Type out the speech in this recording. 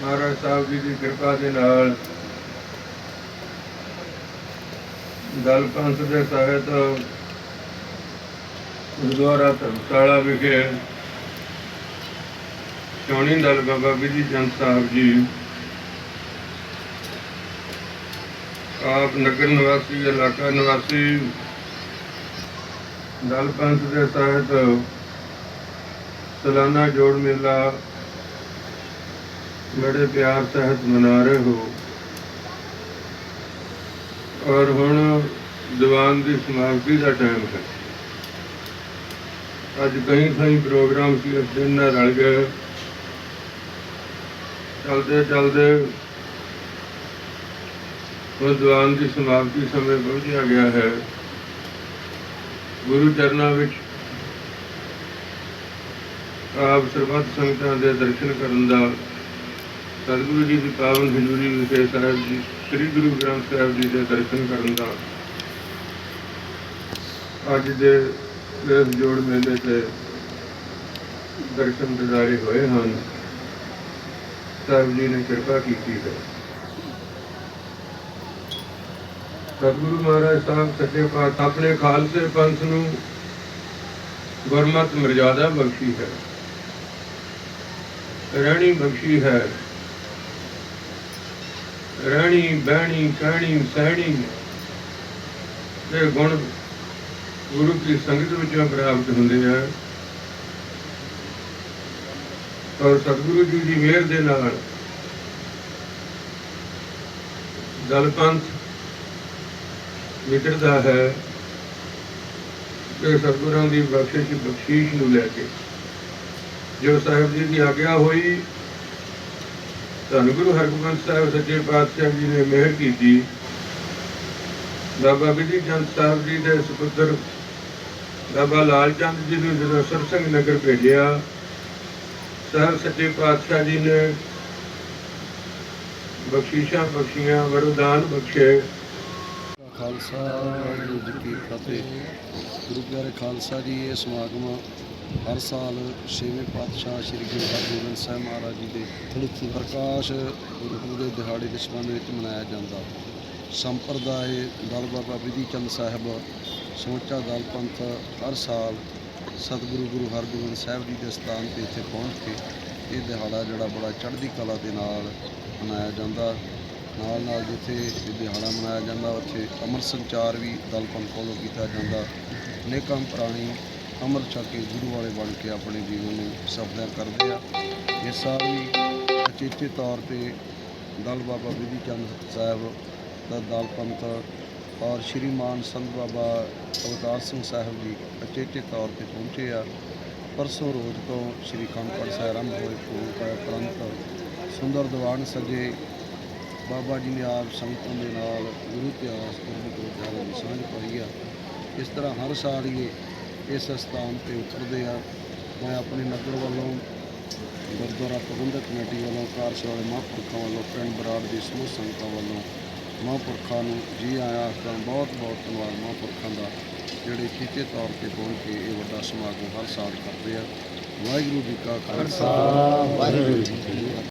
ਮਹਾਰਾਜ ਸਾਹਿਬ ਜੀ ਦੀ ਕਿਰਪਾ ਦੇ ਨਾਲ ਦਲ ਪੰਥ ਦੇ ਸਹਿਤ ਗੁਰਦੁਆਰਾ ਧਰਮਸ਼ਾਲਾ ਵਿਖੇ ਚੌਣੀ ਦਲ ਬਾਬਾ ਵਿਧੀ ਚੰਦ ਸਾਹਿਬ ਜੀ ਆਪ ਨਗਰ ਨਿਵਾਸੀ, ਇਲਾਕਾ ਨਿਵਾਸੀ, ਦਲ ਪੰਥ ਦੇ ਸਹਿਤ ਸਲਾਨਾ ਜੋੜ ਮੇਲਾ ਬੜੇ ਪਿਆਰ ਤਹਿਤ ਮਨਾ ਰਹੇ ਹੋ। ਔਰ ਹੁਣ ਦੀਵਾਨ ਦੀ ਸਮਾਪਤੀ ਦਾ ਟਾਈਮ ਹੈ। ਅੱਜ ਕਈ ਕਈ ਪ੍ਰੋਗਰਾਮ ਸੀ, ਇਸ ਦਿਨ ਨਾਲ ਰਲ ਗਏ। ਚਲਦੇ ਚਲਦੇ ਉਹ ਦੀਵਾਨ ਦੀ ਸਮਾਪਤੀ ਸਮੇਂ ਪਹੁੰਚਿਆ ਗਿਆ ਹੈ। ਗੁਰੂ ਚਰਨਾਂ ਵਿੱਚ ਆਪ ਸਰਬੱਤ ਸੰਗਤਾਂ ਦੇ ਦਰਸ਼ਨ ਕਰਨ ਦਾ ਸਤਿਗੁਰੂ ਜੀ ਦੀ ਪਾਵਨ ਹਜ਼ੂਰੀ ਵਿਖੇ ਸਾਹਿਬ ਜੀ, ਸ੍ਰੀ ਗੁਰੂ ਗ੍ਰੰਥ ਸਾਹਿਬ ਜੀ ਦੇ ਦਰਸ਼ਨ ਕਰਨ ਦਾ। ਅੱਜ ਦੇ ਇਸ ਜੋੜ ਮੇਲੇ ਤੇ ਦਰਸ਼ਨ ਦਿਦਾਰੇ ਹੋਏ ਹਨ। ਸਾਹਿਬ ਜੀ ਨੇ ਕਿਰਪਾ ਕੀਤੀ ਹੈ। ਸਤਿਗੁਰੂ ਮਹਾਰਾਜ ਸਾਹਿਬ ਸੱਚੇ ਪਾਤਸ਼ਾਹ, ਆਪਣੇ ਖਾਲਸੇ ਪੰਥ ਨੂੰ ਗੁਰਮਤ ਮਰਜ਼ਾਦਾ ਬਖਸ਼ੀ ਹੈ। ਰਹਿਣੀ ਬਖਸ਼ੀ ਹੈ। ਰਹਿਣੀ, ਬਹਿਣੀ ਕਹਿਣੀ ਸਹਿਣੀ। ਇਹ ਗੁਣ ਗੁਰੂ ਕੀ ਸੰਗਤ ਵਿੱਚੋਂ ਪ੍ਰਾਪਤ ਹੁੰਦੇ ਆ। ਔਰ ਸਤਿਗੁਰੂ ਜੀ ਦੀ ਮਿਹਰ ਦੇ ਨਾਲ ਦਲ ਪੰਥ ਵਿਚਰਦਾ ਹੈ ਕਿ ਸਤਿਗੁਰਾਂ ਦੀ ਬਖਸ਼ਿਸ਼ ਬਖਸ਼ੀਸ਼ ਨੂੰ ਲੈ ਕੇ। ਜੋ ਸਾਹਿਬ ਜੀ ਦੀ ਆਗਿਆ ਹੋਈ ਧੰਨ ਗੁਰੂ ਹਰਗੋਬਿੰਦ ਸਾਹਿਬ ਸੱਚੇ ਪਾਤਸ਼ਾਹ ਜੀ ਨੇ ਮਿਹਰ ਕੀਤੀ। ਬਾਬਾ ਵਿਧੀ ਚੰਦ ਸਾਹਿਬ ਜੀ ਦੇ ਸੁਪੁੱਤਰ ਬਾਬਾ ਲਾਲ ਚੰਦ ਜੀ ਨੂੰ ਜਦੋਂ ਸਰਸੰਗ ਨਗਰ ਭੇਜਿਆ ਸਾਹਿਬ ਸੱਚੇ ਪਾਤਸ਼ਾਹ ਜੀ ਨੇ ਬਖਸ਼ੀਸ਼ਾਂ ਬਖਸ਼ੀਆਂ, ਵਰਦਾਨ ਬਖਸ਼ੇ। ਖਾਲਸਾ ਜੀ ਕੀ ਫਤਿਹ। ਗੁਰੂ ਪਿਆਰੇ ਖਾਲਸਾ ਜੀ, ਇਹ ਸਮਾਗਮ ਹਰ ਸਾਲ ਛੇਵੇਂ ਪਾਤਸ਼ਾਹ ਸ੍ਰੀ ਗੁਰੂ ਹਰਗੋਬਿੰਦ ਸਾਹਿਬ ਮਹਾਰਾਜ ਜੀ ਦੇ ਪ੍ਰਕਾਸ਼ ਗੁਰੂ ਦੇ ਦਿਹਾੜੇ ਦੇ ਸੰਬੰਧ ਵਿੱਚ ਮਨਾਇਆ ਜਾਂਦਾ। ਸੰਪਰਦਾਇ ਦਲ ਬਾਬਾ ਵਿਧੀ ਚੰਦ ਸਾਹਿਬ, ਸਮੁੱਚਾ ਦਲ ਪੰਥ ਹਰ ਸਾਲ ਸਤਿਗੁਰੂ ਗੁਰੂ ਹਰਗੋਬਿੰਦ ਸਾਹਿਬ ਜੀ ਦੇ ਸਥਾਨ ਤੇ ਇੱਥੇ ਪਹੁੰਚ ਕੇ ਇਹ ਦਿਹਾੜਾ ਜਿਹੜਾ ਬੜਾ ਚੜ੍ਹਦੀ ਕਲਾ ਦੇ ਨਾਲ ਮਨਾਇਆ ਜਾਂਦਾ। ਨਾਲ ਨਾਲ ਜਿੱਥੇ ਇਹ ਦਿਹਾੜਾ ਮਨਾਇਆ ਜਾਂਦਾ, ਉੱਥੇ ਅਮਰ ਸੰਚਾਰ ਵੀ ਦਲ ਪੰਥ ਵੱਲੋਂ ਕੀਤਾ ਜਾਂਦਾ। ਅਨੇਕਾਂ ਪ੍ਰਾਣੀ ਅੰਮ੍ਰਿਤ ਛਕ ਕੇ ਗੁਰੂ ਵਾਲੇ ਬਣ ਕੇ ਆਪਣੇ ਜੀਵਨ ਨੂੰ ਸਫਲਾ ਕਰਦੇ ਆ। ਇਹ ਸਾਲ ਅਚੇਚੇ ਤੌਰ ਤੇ ਦਲ ਬਾਬਾ ਵਿਧੀ ਚੰਦ ਸਾਹਿਬ ਦਾ ਦਲ ਪੰਥ ਔਰ ਸ਼੍ਰੀਮਾਨ ਸੰਤ ਬਾਬਾ ਅਵਤਾਰ ਸਿੰਘ ਸਾਹਿਬ ਜੀ ਅਚੇਚੇ ਤੌਰ ਤੇ ਪਹੁੰਚੇ ਆ। ਪਰਸੋਂ ਰੋਜ਼ ਤੋਂ ਸ਼੍ਰੀ ਕਾਨਪੁਰ ਸਾਹਿਬ ਆਰੰਭ ਹੋਏ ਪੂਰ ਪ੍ਰੰਤ ਸੁੰਦਰ ਦੀਵਾਨ ਸਜੇ। ਬਾਬਾ ਜੀ ਨੇ ਆਪ ਸੰਗਤਾਂ ਦੇ ਨਾਲ ਗੁਰੂ ਇਤਿਹਾਸ ਗੁਰੂ ਗੁਰਦੁਆਰੇ ਦੀ ਸਾਂਝ ਪਾਈ ਆ। ਇਸ ਤਰ੍ਹਾਂ ਹਰ ਸਾਲ ਹੀ ਇਹ ਇਸ ਸਥਾਨ ਤੇ ਉਤਰਦੇ ਆ। ਮੈਂ ਆਪਣੇ ਨਗਰ ਵੱਲੋਂ ਗੁਰਦੁਆਰਾ ਪ੍ਰਬੰਧਕ ਕਮੇਟੀ ਵੱਲੋਂ ਕਾਰਜ ਮਹਾਂਪੁਰਖਾਂ ਵੱਲੋਂ, ਪਿੰਡ ਬਰਾੜ ਦੀ ਸਮੂਹ ਸੰਗਤਾਂ ਵੱਲੋਂ ਮਹਾਂਪੁਰਖਾਂ ਨੂੰ ਜੀ ਆਇਆਂ ਤਾਂ ਬਹੁਤ ਬਹੁਤ ਧੰਨਵਾਦ। ਮਹਾਂਪੁਰਖਾਂ ਦਾ ਜਿਹੜੇ ਖਿੱਚੇ ਤੌਰ ਤੇ ਪਹੁੰਚ ਕੇ ਇਹ ਵੱਡਾ ਸਮਾਗਮ ਹਰ ਸਾਲ ਕਰਦੇ ਆ। ਵਾਹਿਗੁਰੂ ਜੀ ਕਾ ਖਾਲਸਾ। ਵਾਹਿਗੁਰੂ ਜੀ ਕੀ ਫਤਿਹ।